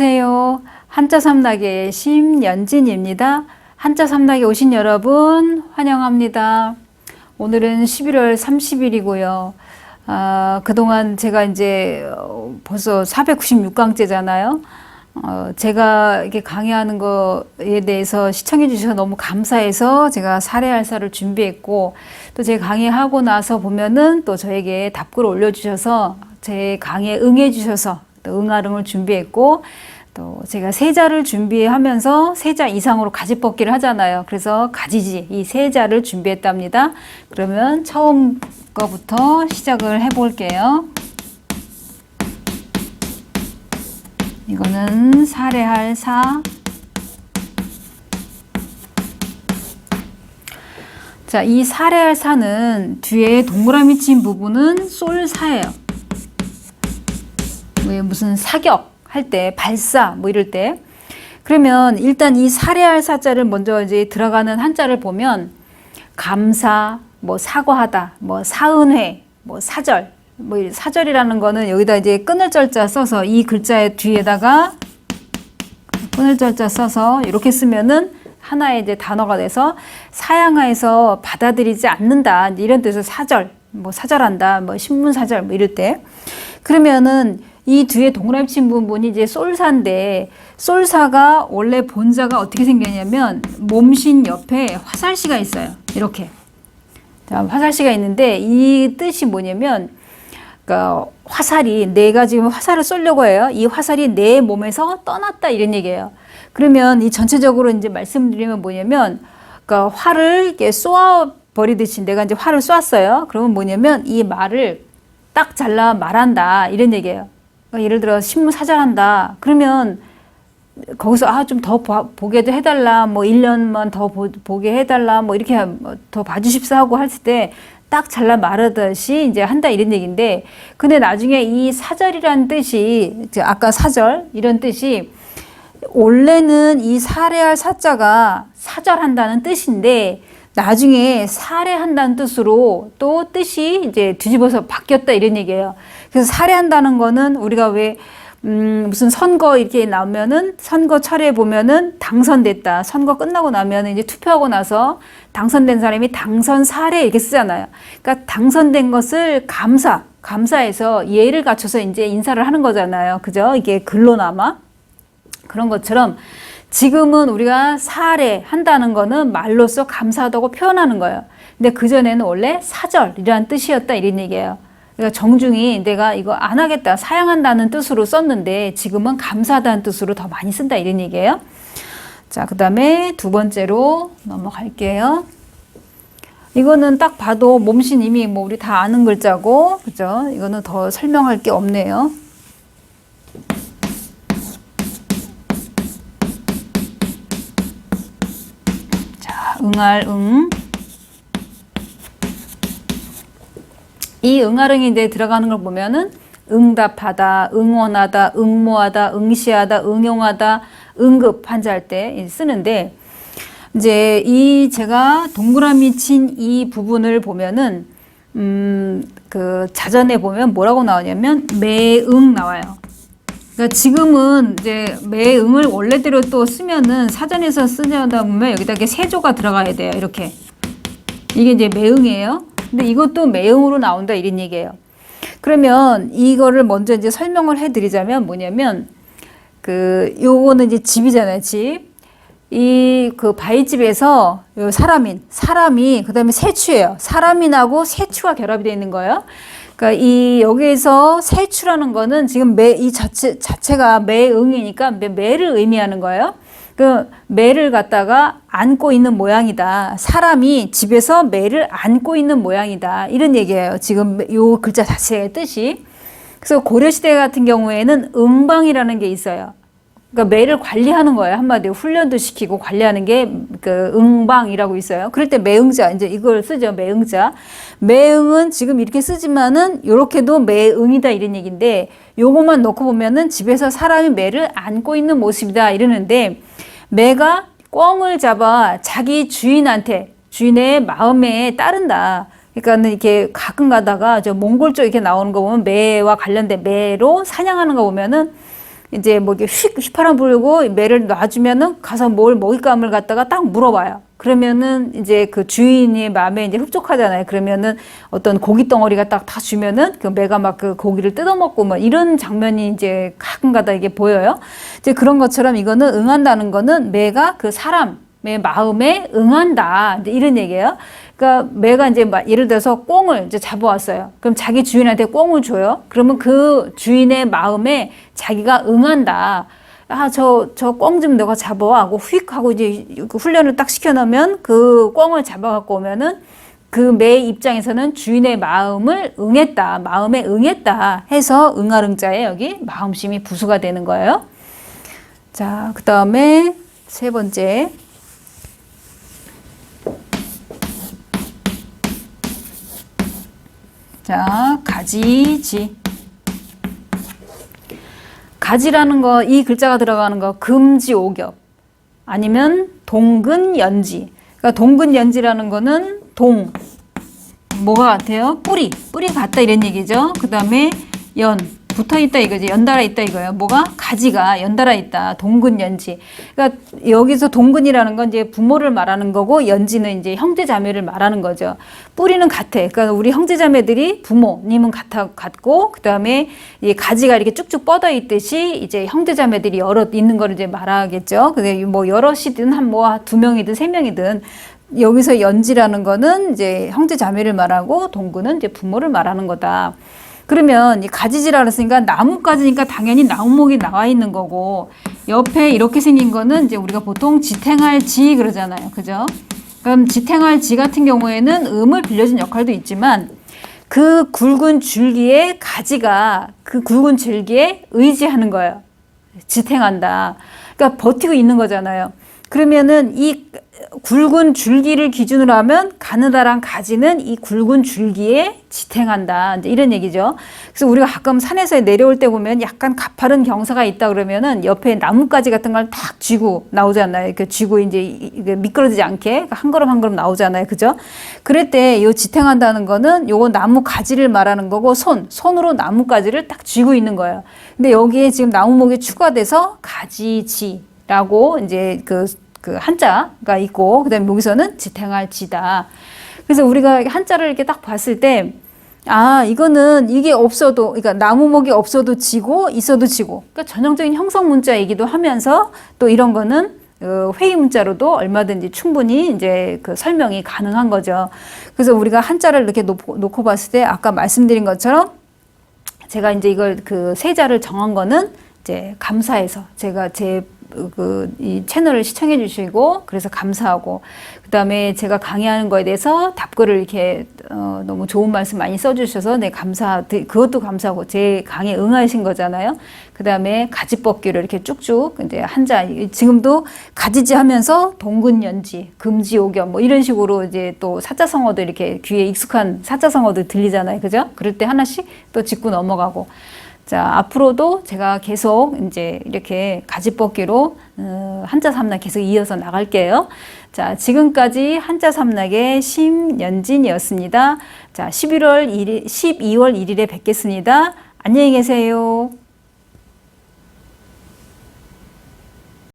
안녕하세요. 한자 삼락의 심연진입니다. 한자 삼락에 오신 여러분 환영합니다. 오늘은 11월 30일이고요. 아, 그동안 제가 이제 어, 벌써 496강째잖아요. 어, 제가 이렇게 강의하는 거에 대해서 시청해 주셔서 너무 감사해서 제가 사례할 사를 준비했고 또 제 강의하고 나서 보면은 또 저에게 답글을 올려주셔서 제 강의에 응해 주셔서 또 응아릉을 준비했고 또 제가 세자를 준비하면서 세자 이상으로 가지 뽑기를 하잖아요. 그래서 가지지 이 세자를 준비했답니다. 그러면 처음 거부터 시작을 해볼게요. 이거는 사례할 사. 자, 이 사례할 사는 뒤에 동그라미 친 부분은 솔사예요. 왜 무슨 사격 할 때, 발사 뭐 이럴 때. 그러면 일단 이 사례할 사자를 먼저 이제 들어가는 한자를 보면 감사, 뭐 사과하다, 뭐 사은회, 뭐 사절, 뭐 사절이라는 거는 여기다 이제 끊을 절자 써서 이 글자의 뒤에다가 끊을 절자 써서 이렇게 쓰면은 하나의 이제 단어가 돼서 사양하에서 받아들이지 않는다. 이런 뜻에서 사절 뭐 사절한다 뭐 신문 사절 뭐 이럴 때. 그러면은 이 뒤에 동그라미 친 부분이 이제 솔사인데 솔사가 원래 본자가 어떻게 생겼냐면 몸신 옆에 화살시가 있어요 이렇게 자, 화살시가 있는데 이 뜻이 뭐냐면 그러니까 화살이 내가 지금 화살을 쏘려고 해요. 이 화살이 내 몸에서 떠났다 이런 얘기예요. 그러면 이 전체적으로 이제 말씀드리면 뭐냐면 그러니까 활을 이렇게 쏘아 버리듯이 내가 이제 활을 쏘았어요. 그러면 뭐냐면 이 말을 딱 잘라 말한다 이런 얘기예요. 그러니까 예를 들어 신문 사절한다. 그러면 거기서 아 좀 더 보게도 해달라 뭐 1년만 더 보, 게 해달라 뭐 이렇게 더 봐주십사 하고 했을 때딱 잘라 말하듯이 이제 한다 이런 얘기인데 근데 나중에 이 사절이란 뜻이 아까 사절 이런 뜻이 원래는 이 사례할 사자가 사절한다는 뜻인데 나중에 살해한다는 뜻으로 또 뜻이 이제 뒤집어서 바뀌었다 이런 얘기예요. 그래서 살해한다는 거는 우리가 왜 음, 무슨 선거 이렇게 나오면은 선거철에 보면은 당선됐다. 선거 끝나고 나면 이제 투표하고 나서 당선된 사람이 당선 사례 이렇게 쓰잖아요. 그러니까 당선된 것을 감사, 감사해서 예를 갖춰서 이제 인사를 하는 거잖아요. 그죠? 이게 글로나마. 그런 것처럼 지금은 우리가 사례 한다는 거는 말로써 감사하다고 표현하는 거예요. 근데 그전에는 원래 사절이라는 뜻이었다 이런 얘기예요. 그러니까 정중히 내가 이거 안 하겠다, 사양한다는 뜻으로 썼는데 지금은 감사하다는 뜻으로 더 많이 쓴다 이런 얘기예요. 자, 그 다음에 두 번째로 넘어갈게요. 이거는 딱 봐도 몸신 이미 뭐 우리 다 아는 글자고, 그죠? 이거는 더 설명할 게 없네요. 자, 응할 응. 이 응아릉이 이제 들어가는 걸 보면은 응답하다, 응원하다, 응모하다, 응시하다, 응용하다, 응급 환자할 때 쓰는데 이제 이 제가 동그라미 친 이 부분을 보면은 음 그 자전에 보면 뭐라고 나오냐면 매응 나와요. 그러니까 지금은 이제 매응을 원래대로 또 쓰면은 사전에서 쓰려다 보면 여기다 이렇게 세조가 들어가야 돼요. 이렇게 이게 이제 매응이에요. 근데 이것도 매응으로 나온다 이런 얘기예요. 그러면 이거를 먼저 이제 설명을 해드리자면 뭐냐면 그 요거는 이제 집이잖아요, 집. 이 그 바위집에서 요 사람인 사람이 그다음에 세추예요. 사람인하고 세추가 결합이 되어 있는 거예요. 그러니까 이 여기에서 세추라는 거는 지금 매 이 자체 자체가 매응이니까 매, 매를 의미하는 거예요. 그 매를 갖다가 안고 있는 모양이다. 사람이 집에서 매를 안고 있는 모양이다. 이런 얘기예요. 지금 요 글자 자체의 뜻이. 그래서 고려 시대 같은 경우에는 응방이라는 게 있어요. 그러니까 매를 관리하는 거예요. 한마디로 훈련도 시키고 관리하는 게 그 응방이라고 있어요. 그럴 때 매응자 이제 이걸 쓰죠. 매응자. 매응은 지금 이렇게 쓰지만은 요렇게도 매응이다 이런 얘기인데 요것만 놓고 보면은 집에서 사람이 매를 안고 있는 모습이다 이러는데 매가 꿩을 잡아 자기 주인한테 주인의 마음에 따른다. 그러니까는 이렇게 가끔 가다가 저 몽골 쪽 이렇게 나오는 거 보면 매와 관련된 매로 사냥하는 거 보면은 이제 뭐 이게 휙 휘파람 불고 매를 놔주면은 가서 뭘 먹잇감을 갖다가 딱 물어봐요. 그러면은 이제 그 주인의 마음에 이제 흡족하잖아요. 그러면은 어떤 고기 덩어리가 딱 다 주면은 그 매가 막 그 고기를 뜯어먹고 뭐 이런 장면이 이제 가끔가다 이게 보여요. 이제 그런 것처럼 이거는 응한다는 거는 매가 그 사람 의 마음에 응한다. 이런 얘기예요. 그러니까 매가 이제 막 예를 들어서 꽁을 이제 잡아왔어요. 그럼 자기 주인한테 꽁을 줘요. 그러면 그 주인의 마음에 자기가 응한다. 아, 저, 저 꽁 좀 너가 잡아와 하고 휙 하고 이제 그 훈련을 딱 시켜놓으면 그 꽁을 잡아갖고 오면은 그매 입장에서는 주인의 마음을 응했다. 마음에 응했다. 해서 응아릉자에 여기 마음심이 부수가 되는 거예요. 자, 그 다음에 세 번째. 자, 가지지. 가지라는 거, 이 글자가 들어가는 거, 금지 오겹. 아니면 동근 연지. 그러니까 동근 연지라는 거는 동. 뭐가 같아요? 뿌리. 뿌리 같다 이런 얘기죠. 그 다음에 연. 붙어 있다 이거지. 연달아 있다 이거예요. 뭐가? 가지가 연달아 있다. 동근 연지. 그러니까 여기서 동근이라는 건 이제 부모를 말하는 거고 연지는 이제 형제 자매를 말하는 거죠. 뿌리는 같아. 그러니까 우리 형제 자매들이 부모님은 같아 같고 그다음에 이 가지가 이렇게 쭉쭉 뻗어 있듯이 이제 형제 자매들이 여러 있는 거를 이제 말하겠죠. 근데 뭐 여럿이든 한 뭐 두 명이든 세 명이든 여기서 연지라는 거는 이제 형제 자매를 말하고 동근은 이제 부모를 말하는 거다. 그러면 이 가지지라 그랬으니까 나뭇가지니까 당연히 나무목이 나와 있는 거고 옆에 이렇게 생긴 거는 이제 우리가 보통 지탱할 지 그러잖아요. 그죠? 그럼 지탱할 지 같은 경우에는 음을 빌려준 역할도 있지만 그 굵은 줄기에 가지가 그 굵은 줄기에 의지하는 거예요. 지탱한다. 그러니까 버티고 있는 거잖아요. 그러면은 이 굵은 줄기를 기준으로 하면 가느다란 가지는 이 굵은 줄기에 지탱한다. 이제 이런 얘기죠. 그래서 우리가 가끔 산에서 내려올 때 보면 약간 가파른 경사가 있다 그러면은 옆에 나뭇가지 같은 걸 탁 쥐고 나오잖아요. 이렇게 쥐고 이제 미끄러지지 않게 한 걸음 한 걸음 나오잖아요. 그죠? 그럴 때이 지탱한다는 거는 요거 나무 가지를 말하는 거고 손, 손으로 나뭇가지를 딱 쥐고 있는 거예요. 근데 여기에 지금 나무목이 추가돼서 가지지 라고 이제 그 그 한자가 있고 그 다음에 여기서는 지탱할 지다. 그래서 우리가 한자를 이렇게 딱 봤을 때 아, 이거는 이게 없어도, 그러니까 나무목이 없어도 지고, 있어도 지고. 그러니까 전형적인 형성 문자이기도 하면서 또 이런 거는 어, 회의 문자로도 얼마든지 충분히 이제 그 설명이 가능한 거죠. 그래서 우리가 한자를 이렇게 놓고, 놓고 봤을 때 아까 말씀드린 것처럼 제가 이제 이걸 그 세자를 정한 거는 이제 감사해서 제가 제 그 이 채널을 시청해 주시고 그래서 감사하고 그다음에 제가 강의하는 거에 대해서 답글을 이렇게 어 너무 좋은 말씀 많이 써 주셔서 네 감사 그것도 감사하고 제 강의에 응하신 거잖아요. 그다음에 가지 뻗기를 이렇게 쭉쭉 이제 한자 지금도 가지지 하면서 동근연지 금지오겸 뭐 이런 식으로 이제 또 사자성어도 이렇게 귀에 익숙한 사자성어도 들리잖아요. 그죠? 그럴 때 하나씩 또 짚고 넘어가고 자, 앞으로도 제가 계속 이제 이렇게 가지뽑기로 어, 한자 삼락 계속 이어서 나갈게요. 자, 지금까지 한자 삼락의 심연진이었습니다. 자, 11월 1일, 12월 1일에 뵙겠습니다. 안녕히 계세요.